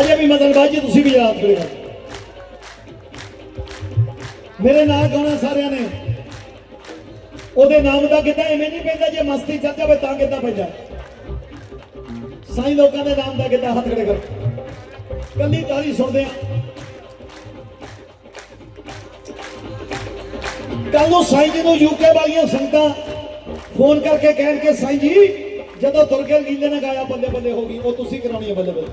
ਅਜੇ ਵੀ ਮਦਨ ਬਾਈ ਜੀ ਤੁਸੀਂ ਵੀ ਯਾਦ ਖੜੇ ਕਰ ਮੇਰੇ ਨਾਲ ਗਾਉਣਾ ਸਾਰਿਆਂ ਨੇ। ਉਹਦੇ ਨਾਮ ਦਾ ਕਿੱਦਾਂ ਐਵੇਂ ਨਹੀਂ ਪੈਂਦਾ, ਜੇ ਮਸਤੀ ਚੱਲ ਜਾਵੇ ਤਾਂ ਕਿੱਦਾਂ ਪੈਂਦਾ। ਸਾਈਂ ਲੋਕਾਂ ਦੇ ਨਾਮ ਦਾ ਕਿੱਦਾਂ ਹੱਥ ਖੜੇ ਕਰ। ਕੱਲੀ ਤਾਰੀ ਸੁਣਦੇ ਆ। ਕੱਲ ਨੂੰ ਸਾਈ ਜੀ ਨੂੰ ਯੂਕੇ ਵਾਲੀਆਂ ਸੰਗਤਾਂ ਫੋਨ ਕਰਕੇ ਕਹਿਣ ਕੇ, ਸਾਈ ਜੀ, ਜਦੋਂ ਦੁਰਗੇ ਲੀਲੇ ਨੇ ਗਾਇਆ ਬੱਲੇ ਬੱਲੇ ਹੋ ਗਈ, ਉਹ ਤੁਸੀਂ ਕਰਾਉਣੀ ਹੈ ਬੱਲੇ ਬੱਲੇ।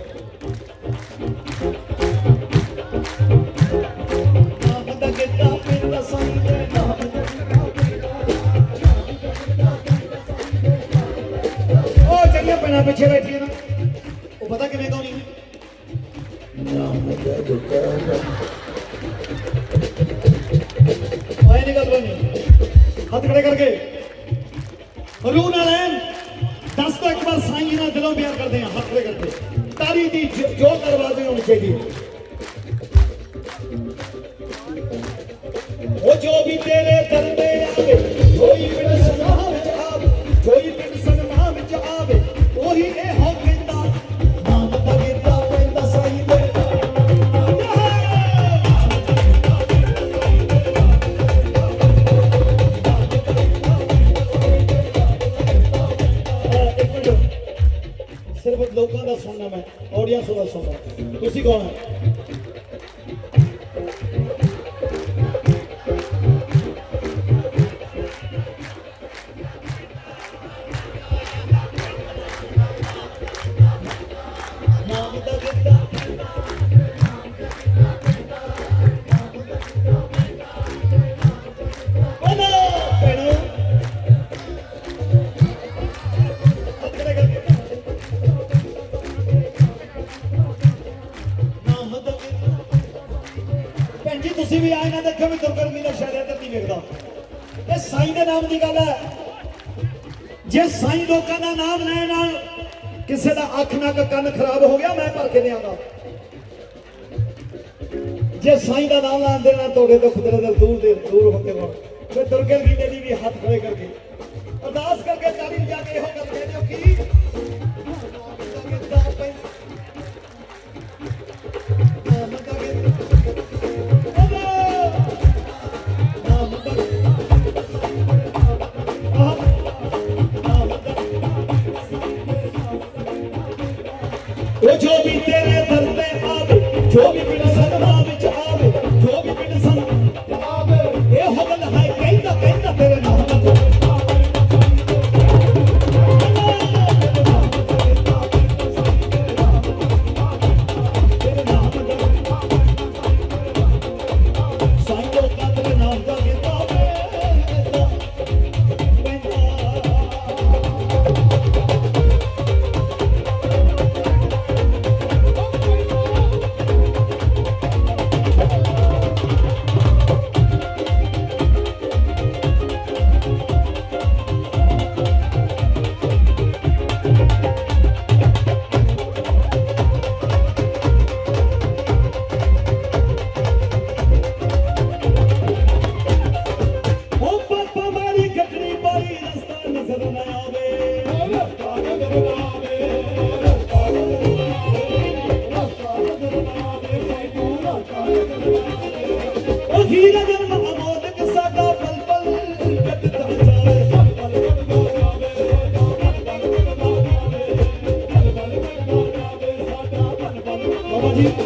ਉਹ ਪਿੱਛੇ ਬੈਠੀ ਨਾ। ਉਹ ਪਤਾ ਕਿਵੇਂ ਗਾਉਣੀ ਆਏ ਨਹੀਂ ਗੱਲ ਬਣੀ ਹੱਥ ਖੜੇ ਕਰਕੇ। ਰੂਹ ਨਾਲ ਐਨ। ਦਸ ਤੋਂ ਇੱਕ ਵਾਰ ਸਾਈਂ ਨਾਲ ਦਿਲੋਂ ਪਿਆਰ ਕਰਦੇ ਆ ਹੱਥ ਖੜੇ ਕਰਕੇ। ਤਾਰੀ ਦੀ ਜੋ ਜੋ ਦਰਵਾਜ਼ੇ ਹੋਣੀ ਚਾਹੀਦੀ ਸਿਰਫ ਲੋਕਾਂ ਦਾ ਸੁਣਨਾ ਮੈਂ ਆਡੀਅנס ਦਾ ਸੁਣਨਾ। ਤੁਸੀਂ ਕੌਣ ਹੈ? ਤੁਸੀਂ ਵੀ ਆਏ ਨਾ ਦੇਖੋ ਵੀ ਦੁਰਗਰਮੀ ਦਾ ਸ਼ਹਿਰ ਇੱਧਰ ਨਹੀਂ ਵੇਖਦਾ ਇਹ ਸਾਈਂ ਦੇ ਨਾਮ ਦੀ ਗੱਲ ਹੈ। ਜੇ ਸਾਈਂ ਲੋਕਾਂ ਦਾ ਨਾਮ ਲੈਣ ਨਾਲ ਕਿਸੇ ਦਾ ਅੱਖ, ਨੱਕ, ਕੰਨ ਖਰਾਬ ਹੋ ਗਿਆ, ਮੈਂ ਭਰ ਕੇ ਲਿਆਂਦਾ ਜੇ ਸਾਈਂ ਦਾ ਨਾਮ ਲੈਣ ਦੇ ਨਾਲ ਤੁਹਾਡੇ ਦੁੱਖ ਦਰਦ ਦੂਰ ਦੇ ਦੂਰ ਹੁੰਦੇ ਹੋਣ ਫਿਰ ਦੁਰਗੇ ਗੀਤੇ ਦੀ ਵੀ ਹੱਥ ਖੜੇ ਕਰਕੇ। ਅਰਦਾਸ ਕਰਕੇ ਤਾੜੀ ਜਾ ਕੇ ਇਹੋ ਗੱਲ ਕਹਿ ਦਿਓ ਕਿ ਆਵੇ ਜੋ ਵੀ You.